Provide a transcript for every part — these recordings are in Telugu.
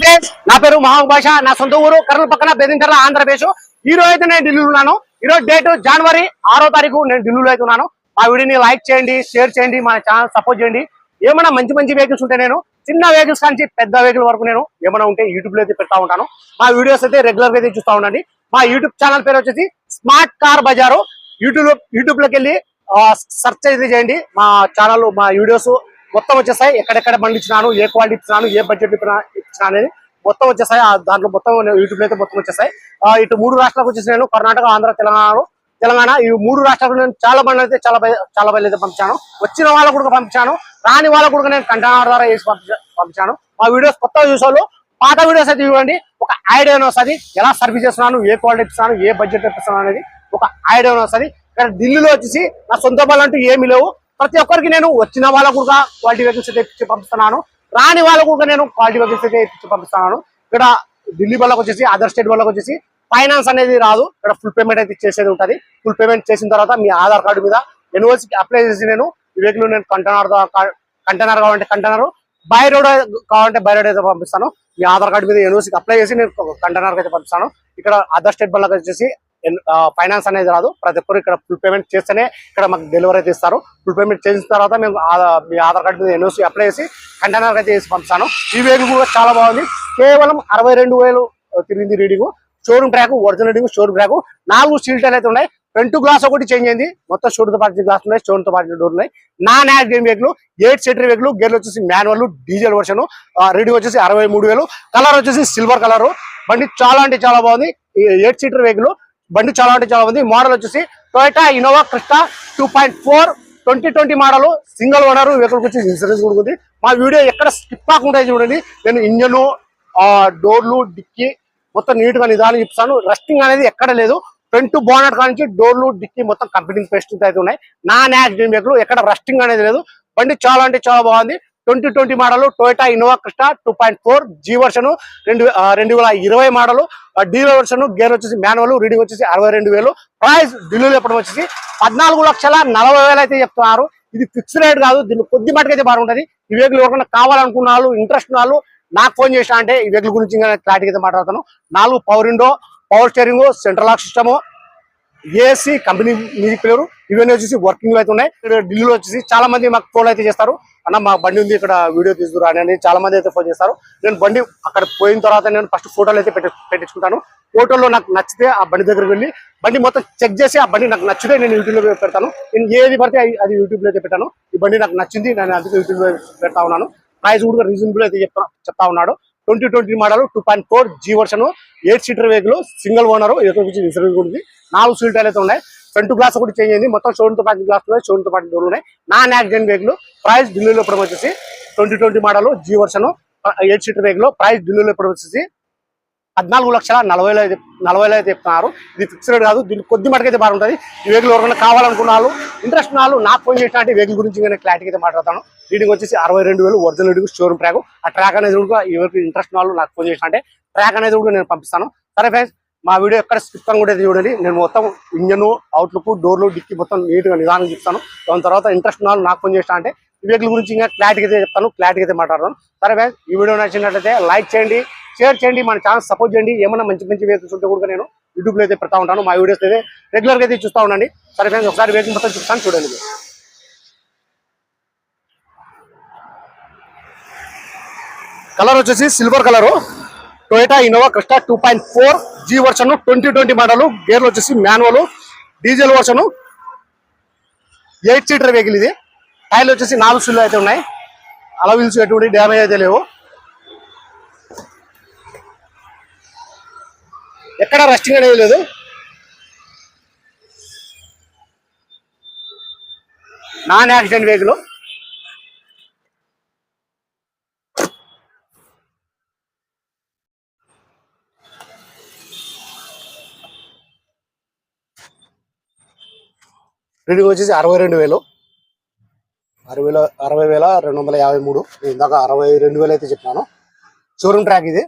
అయితే నా పేరు మహబూబ్ భాష నా సొంత ఊరు కర్నూలు పక్కన బెదింకర్ల ఆంధ్రప్రదేశ్. ఈ రోజు అయితే నేను ఢిల్లీలో ఉన్నాను. ఈ రోజు డేట్ జనవరి ఆరో తారీఖు నేను ఢిల్లీలో అయితే ఉన్నాను. మా వీడియోని లైక్ చేయండి షేర్ చేయండి మా ఛానల్ సపోర్ట్ చేయండి. ఏమైనా మంచి మంచి వెహికల్స్ ఉంటే నేను చిన్న వెహికల్స్ నుంచి పెద్ద వెహికల్ వరకు నేను ఏమైనా ఉంటే యూట్యూబ్లో అయితే పెడతా ఉంటాను. మా వీడియోస్ అయితే రెగ్యులర్గా అయితే చూస్తూ ఉండండి. మా యూట్యూబ్ ఛానల్ పేరు వచ్చేసి స్మార్ట్ కార్ బజారు యూట్యూబ్లో యూట్యూబ్లోకి వెళ్ళి సెర్చ్ అయితే చేయండి. మా ఛానల్ మా వీడియోస్ మొత్తం వచ్చేసాయి ఎక్కడెక్కడ బండి ఇచ్చినాను ఏ క్వాలిటీ ఇచ్చినాను ఏ బడ్జెట్ ఇచ్చినా అనేది మొత్తం వచ్చేసాయి ఆ దాంట్లో మొత్తం యూట్యూబ్ అయితే మొత్తం వచ్చేసాయి ఆ, ఇటు మూడు రాష్ట్రాలకు వచ్చేసి నేను. కర్ణాటక ఆంధ్ర తెలంగాణలో. తెలంగాణ ఈ మూడు రాష్ట్రాలకు నేను చాలా బండ్లు అయితే చాలా బై- చాలా బయలు అయితే పంపించాను. వచ్చిన వాళ్ళకు కూడా పంపించాను. రాని వాళ్ళకు కూడా నేను కంటైనర్ ద్వారా వేసి పంపించాను. మా వీడియోస్ కొత్త చూసాను పాత వీడియోస్ అయితే చూడండి. ఒక ఐడియా వస్తుంది. ఎలా సర్వీస్ చేస్తున్నాను ఏ క్వాలిటీ ఇస్తున్నాను ఏ బడ్జెట్ ఇస్తున్నాను అనేది ఒక ఐడియా వస్తుంది. ఇక్కడ ఢిల్లీలో వచ్చేసి నా సొంత వాళ్ళు అంటూ ఏమీ లేవు. ప్రతి ఒక్కరికి నేను వచ్చిన వాళ్ళకు కూడా క్వాలిటీ వెహికల్స్ అయితే పంపిస్తున్నాను. రాని వాళ్ళకు కూడా నేను క్వాలిటీ వెహికల్స్ అయితే ఇచ్చి ఇక్కడ ఢిల్లీ వాళ్ళకి వచ్చేసి అదర్ స్టేట్ వాళ్ళకి వచ్చేసి ఫైనాన్స్ అనేది రాదు. ఇక్కడ ఫుల్ పేమెంట్ అయితే చేసేది ఉంటుంది. ఫుల్ పేమెంట్ చేసిన తర్వాత మీ ఆధార్ కార్డు మీద ఎన్ఓసికి అప్లై చేసి నేను ఈ నేను కంటైనర్ కంటైనర్ కావాలంటే కంటైనర్ బై రోడ్ కావాలంటే బై రోడ్ అయితే పంపిస్తాను. మీ ఆధార్ కార్డు మీద ఎన్ఓసికి అప్లై చేసి నేను కంటైనర్ అయితే పంపిస్తాను. ఇక్కడ అదర్ స్టేట్ వాళ్ళకి వచ్చేసి ఫైనాన్స్ అనేది రాదు. ప్రతి ఒక్కరు ఇక్కడ ఫుల్ పేమెంట్ చేస్తేనే ఇక్కడ మాకు డెలివరీ అయితే ఇస్తారు. ఫుల్ పేమెంట్ చేసిన తర్వాత మేము మీ ఆధార్ కార్డు మీద ఎన్ఓసి అప్లై చేసి కంటైనర్ అయితే చేసి పంపిస్తాను ఈ వెహికల్ కూడా చాలా బాగుంది. కేవలం అరవై రెండు వేలు తిరిగింది reading showroom track original reading showroom track నాలుగు స్టీల్ అయితే ఉన్నాయి. ఫ్రంట్ గ్లాస్ ఒకటి చేంజ్ అయింది. మొత్తం షోరూమ్ పాటు గ్లాస్ ఉన్నాయి షోరూమ్ పాటు డోర్ ఉన్నాయి. నాన్ గేమ్ వెహికల్ ఎయిట్ సీటర్ వెహికల్ గేర్లు వచ్చేసి మాన్యువల్ డీజిల్ వర్షన్ రీడింగ్ వచ్చేసి అరవై మూడు వేలు. కలర్ వచ్చేసి సిల్వర్ కలర్ బండి చాలా అంటే చాలా బాగుంది. ఎయిట్ సీటర్ వెహికల్ బండి చాలా అంటే చాలా బాగుంది మోడల్ వచ్చేసి Toyota Innova Crysta two point four twenty twenty model. Single owner vehicle వచ్చి ఇన్సూరెన్స్ కూడా ఉంది. మా వీడియో ఎక్కడ స్కిప్ కాకుండా చూడండి. నేను ఇంజన్ డోర్లు డిక్కీ మొత్తం నీట్గా నిదానం చెప్తాను రస్టింగ్ అనేది ఎక్కడ లేదు. ఫ్రంట్ బోనట్ కానించి డోర్లు డిక్కీ మొత్తం కంపెనీ పేస్ట్ అయితే ఉన్నాయి. నాన్ యాక్సిడెంట్ వెహికల్ ఎక్కడ రస్టింగ్ అనేది లేదు. బండి చాలా అంటే చాలా బాగుంది. Twenty twenty model Toyota Innova Crysta two point four G version రెండు రెండు వేల ఇరవై మోడల్. డీలో వర్షన్ గేర్ వచ్చేసి మాన్యువల్ రీడింగ్ వచ్చేసి అరవై రెండు వేలు. ప్రైస్ ఢిల్లీలో చెప్పడం వచ్చేసి పద్నాలుగు లక్షల నలభై వేలు అయితే చెప్తున్నారు. ఇది ఫిక్స్ రేట్ కాదు దీన్ని కొద్ది మటుకు అయితే బాగుంటది. ఈ వెహికల్ ఎవరికైనా కావాలనుకున్న వాళ్ళు ఇంట్రెస్ట్ ఉన్న వాళ్ళు నాకు ఫోన్ చేసిన అంటే ఈ వెహికల్ గురించి క్లారిటీ అయితే మాట్లాడతాను. నాలుగు power window power steering central lock system AC company music player ఇవన్నీ వచ్చేసి వర్కింగ్లో అయితే ఉన్నాయి. ఇక్కడ ఢిల్లీలో వచ్చేసి చాలా మంది మాకు ఫోన్ అయితే చేస్తారు. అన్న మా బండి ఉంది ఇక్కడ వీడియో తీసుకురా అని చాలా మంది అయితే ఫోన్ చేస్తారు. నేను బండి అక్కడ పోయిన తర్వాత నేను ఫస్ట్ ఫోటోలు అయితే పెట్టి పెట్టించుకుంటాను. ఫోటోలో నాకు నచ్చితే ఆ బండి దగ్గరికి వెళ్ళి బండి మొత్తం చెక్ చేసి ఆ బండి నాకు నచ్చితే నేను యూట్యూబ్లో పెడతాను. నేను ఏది పడితే అది- యూట్యూబ్లో యూట్యూబ్లో అయితే పెట్టాను. ఈ బండి నాకు నచ్చింది నేను అందుకే యూట్యూబ్లో పెడతా ఉన్నాను. ప్రైస్ కూడా రీజనబుల్ అయితే చెప్తా చెప్తా ఉన్నాడు. Twenty twenty model two point four G version eight seater vehicle single owner insurance ఉంది నాలుగు సీట్లు అయితే ఉన్నాయి. ఫ్రంట్ గ్లాస్ ఒకటి చేంజ్ అయింది. మొత్తం షోరూమ్తో పాటు గ్లాస్ ఉన్నాయి షోరూమ్తో పాటు డోర్లు ఉన్నాయి. నాన్ యాక్సిడెంట్ వెహికల్ ప్రైస్ ఢిల్లీలో ఇప్పుడు వచ్చేసి twenty twenty model G version eight seater vehicle price ఢిల్లీలో ఇప్పుడు వచ్చేసి పద్నాలుగు లక్షల నలభై నలభై ఐదు అయితే చెప్తున్నారు. ఇది ఫిక్స్డ్ రేట్ కాదు దీనికి కొద్ది మటుకైతే బాగుంటుంది. ఈ వెహికల్ ఎవరైనా కావాలనుకున్న వాళ్ళు ఇంట్రెస్ట్ ఉన్న వాళ్ళు నాకు ఫోన్ చేసినట్టు వెహికల్ గురించి నేను క్లారిటీ అయితే మాట్లాడతాను. రీడింగ్ వచ్చేసి అరవై రెండు వేలు ఒరిజినల్ రీడింగ్ షోరూమ్ ట్రాక్ ఆ ట్రాక్ అనేది కూడా ఎవరికి ఇంట్రెస్ట్ వాళ్ళు నాకు ఫోన్ చేసిన అంటే ట్రాక్ అనేది కూడా నేను పంపిస్తాను. సరే ఫ్రెండ్స్ మా వీడియో ఎక్కడ స్కిప్ కూడా చూడండి. నేను మొత్తం ఇంజన్ అవుట్లుక్ డోర్లు డిక్కి మొత్తం నీట్గా నిదానం చెప్తాను. దాని తర్వాత ఇంట్రెస్ట్ వాళ్ళు నాకు ఫోన్ చేసిన అంటే ఈ వెహికల్ గురించి ఇంకా క్లారిటీ అయితే చెప్తాను క్లారిటీ అయితే మాట్లాడతాను. సరే ఫ్రెండ్స్ ఈ వీడియో నచ్చినట్లయితే లైక్ చేయండి షేర్ చేయండి మన ఛానల్ సపోర్ట్ చేయండి. ఏమైనా మంచి మంచి వెహికల్స్ ఉంటే కూడా నేను యూట్యూబ్లో అయితే పెడతా ఉంటాను. మా వీడియోస్ అయితే రెగ్యులర్గా అయితే చూస్తూ ఉండండి. సరే ఫ్రెండ్స్ ఒకసారి వెహికల్ మొత్తం చూస్తాను చూడండి. కలర్ వచ్చేసి silver colour. Toyota Innova Crysta two point four G version twenty twenty model. గేర్లు వచ్చేసి manual diesel version eight seater vehicle ఇది. టైర్లు వచ్చేసి నాలుగు సిల్లు అయితే ఉన్నాయి. అలా వీల్స్ ఎటువంటి డ్యామేజ్ అయితే లేవు. ఎక్కడ రెస్టింగ్ అనేది లేదు. Non accident vehicle. రీడింగ్ వచ్చేసి అరవై రెండు వేలు. అరవై వేల అరవై వేల రెండు వందల యాభై మూడు. ఇందాక అరవై రెండు వేలు అయితే చెప్పాను షోరూమ్ ట్రాక్ ఇది.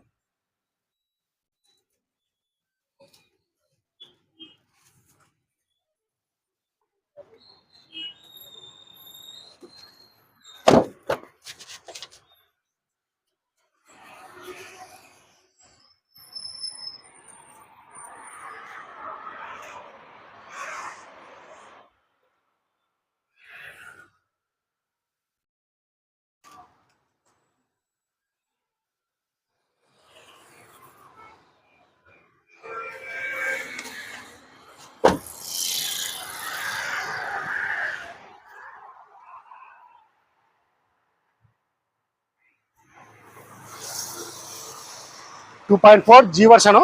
Two point four G version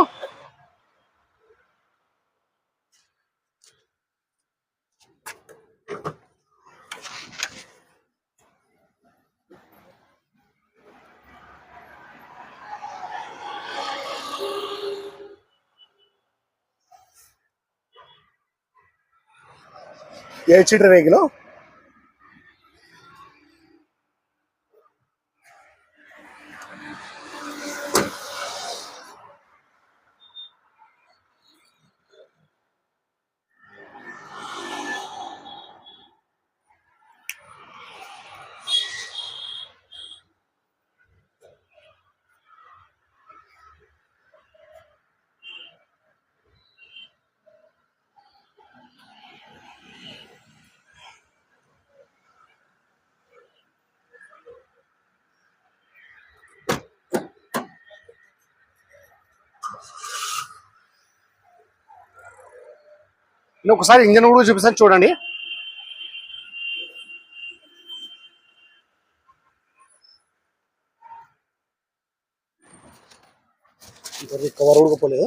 eight seater vehicle నేను ఒకసారి ఇంజన్ కూడా చూపిస్తాను చూడండి. కవర్ కూడా పోలేదు.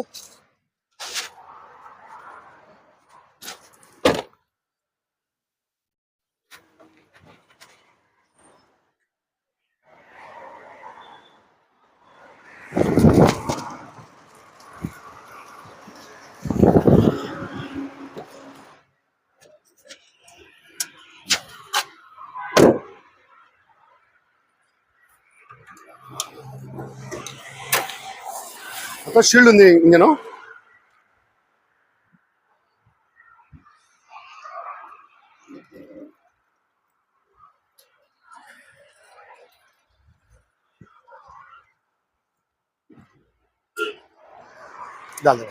మొత్తం షీల్డ్ ఉంది ఇంజన్ దాని